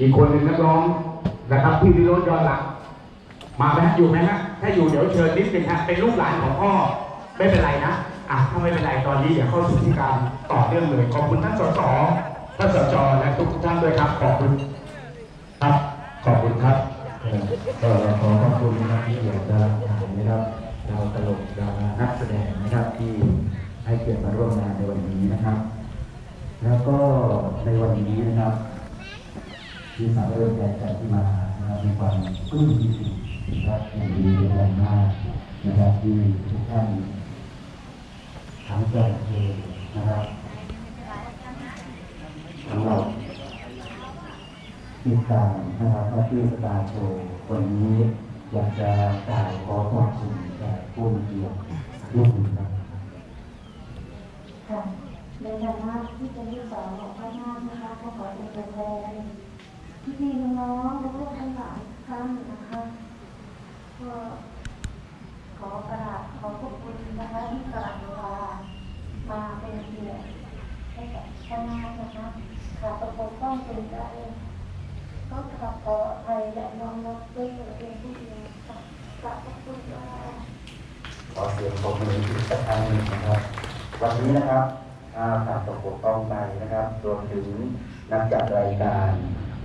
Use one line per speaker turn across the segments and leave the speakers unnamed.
อีกคนหนึ่งนักร้องนะครับพี่วิโรจน์ยอดหลักมาไหมฮะอยู่ไหมฮะถ้าอยู่เดี๋ยวเชิญนิดนึงฮะเป็นลูกหลานของพ่อไม่เป็นไรนะอะถ้าไม่เป็นไรตอนนี้เดี๋ยวเข้าสู่ที่การต่อเนื่องเลยขอบคุณท่านสสท่านสจและทุกท่านด้วยครับขอบคุณครับขอบคุณครับ
ก็ขอขอบคุณนะครับที่อยากจะถามนะครับดาวตลกดารานักแสดงนะครับที่ให้เกียรติมาร่วมงานในวันนี้นะครับ แล้วก็ในวันนี้นะครับ ที่สาวเริ่มแรงใจที่มานะครับมีความปลื้มปิตินะครับอย่างดีเป็นอย่างมากนะครับที่ทุกท่านทั้งแฟนเพลงนะครับทั้งเราติดตามนะครับว่าที่สตาร์โชว์วันนี้อยากจะกล่าวขอขอบคุณแก่ผู้มีเกียรติทุกคนครับ
ค่ะในฐานะที่เป็นลูกสาวของพระนาคนะคะก็ขอเป็นตัวแทน พี่น้องๆและลูกทั้งหลายทุกท่านนะคะก็ขอกราบขอขอบคุณนะคะที่กราบเวลามาเป็นเกียรติให้กับพระนะคะขาประปกป้องเป็นใจก็กราบขออภัยและน้อมรับด้วยตัวเองผู้เดียวค่ะกราบขอบคุณค่ะ
ขอเสียงปรบมืออีกสักครั้งหนึ่งนะครับ วันนี้นะครับ อาสาตกปกป้องไปนะครับ รวมถึงนักจัดรายการ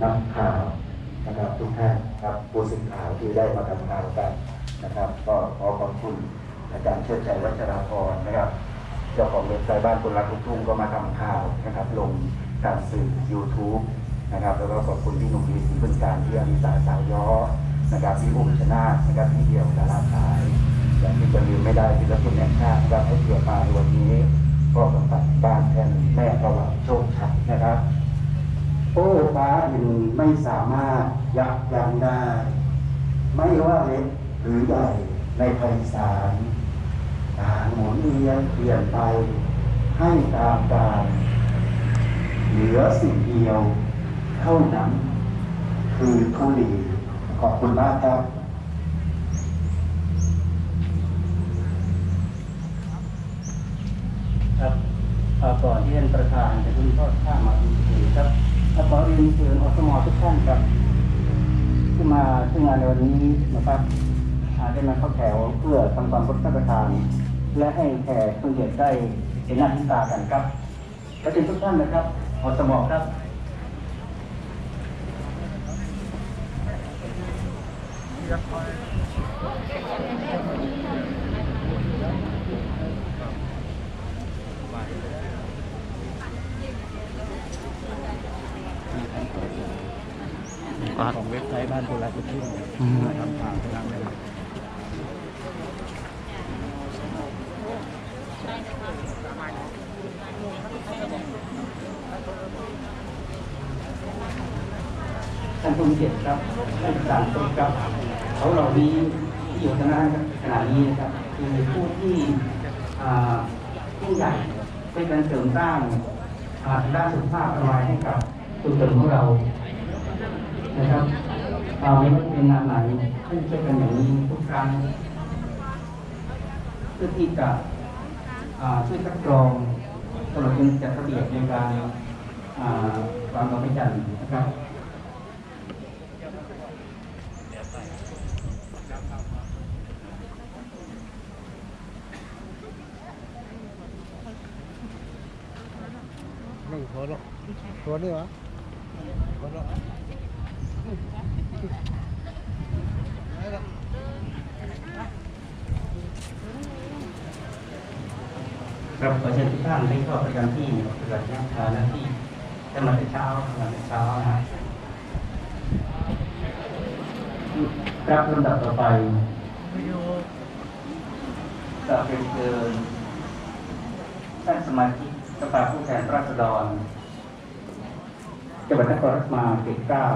นักข่าวนะครับ ทุกท่านครับผู้สื่อข่าวที่ได้มาทำข่าวกันนะครับ ก็ขอขอบคุณอาจารย์เชิดชัยวัชราพรนะครับ เจ้าของเว็บไซต์บ้านคนรักลูกทุ่งก็มาทำข่าวนะครับ ลงทางสื่อ YouTube นะครับแล้วก็ขอบคุณพี่หนุ่มดีสีพึ่งการที่อนิสาสาวย้อนะครับพี่อุ้มชนาธนะครับพี่เดียวดาราขายอย่างที่จะลืมไม่ได้ที่รัฐมนตรีแห่งชาตินะครับให้เกียรติมาในวันนี้ ก็สมบัติบ้านแทนแม่ประวัติโชคชัยนะครับโอ้ฟ้าดินไม่สามารถยับยั้งได้ ไม่ว่าเล็กหรือใหญ่ในภาคอีสานต่างหมุนเวียนเปลี่ยนไป ให้ตามกาลเหลือสิ่งเดียวเท่านั้น คือทุลีขอบคุณมากครับ
ครับก่อนที่ท่านประธานจะขึ้นทอดข้ามาดีครับแล้วขอเรียนเชิญอสมทุกท่านครับที่มาที่งานในวันนี้นะครับได้มาเข้าแถวเพื่อทำความเคารพท่านประธาน และให้แขกผู้เกียรติได้เห็นหน้าที่ตากันครับและเป็นทุกท่านนะครับอสมครับ
ของเว็บไซต์บ้านคนรักลูกทุ่งทำข่าวทางเลย
ท่านผู้มีเกียรติครับท่านประธานทุกครับเขาเหล่านี้ที่อยู่ทางด้านขณะนี้นะครับคือผู้ที่ผู้ใหญ่เป็นการเสริมสร้างทางด้านสุขภาพอนามัยให้กับชุมชนของเรา นะครับเราไม่ว่าเป็นงานไหนให้ช่วยกันอย่างนี้ทุกครั้งเพื่อที่จะช่วยคัดกรองตลอดจนจัดระเบียบในการวางดอกไม้จันทร์นะครับ
นี่โคโรตัวนี้วะโคโร
ครับขอเชิญทุกท่านให้เข้าประจำที่ปฏิบัติหน้าที่จะมาแต่เช้ามาแต่เช้านะฮะครับลำดับต่อไปจะเป็นเชิญท่านสมาชิกสภาผู้แทนราษฎรจังหวัดนครราชสีมาเขตเก้า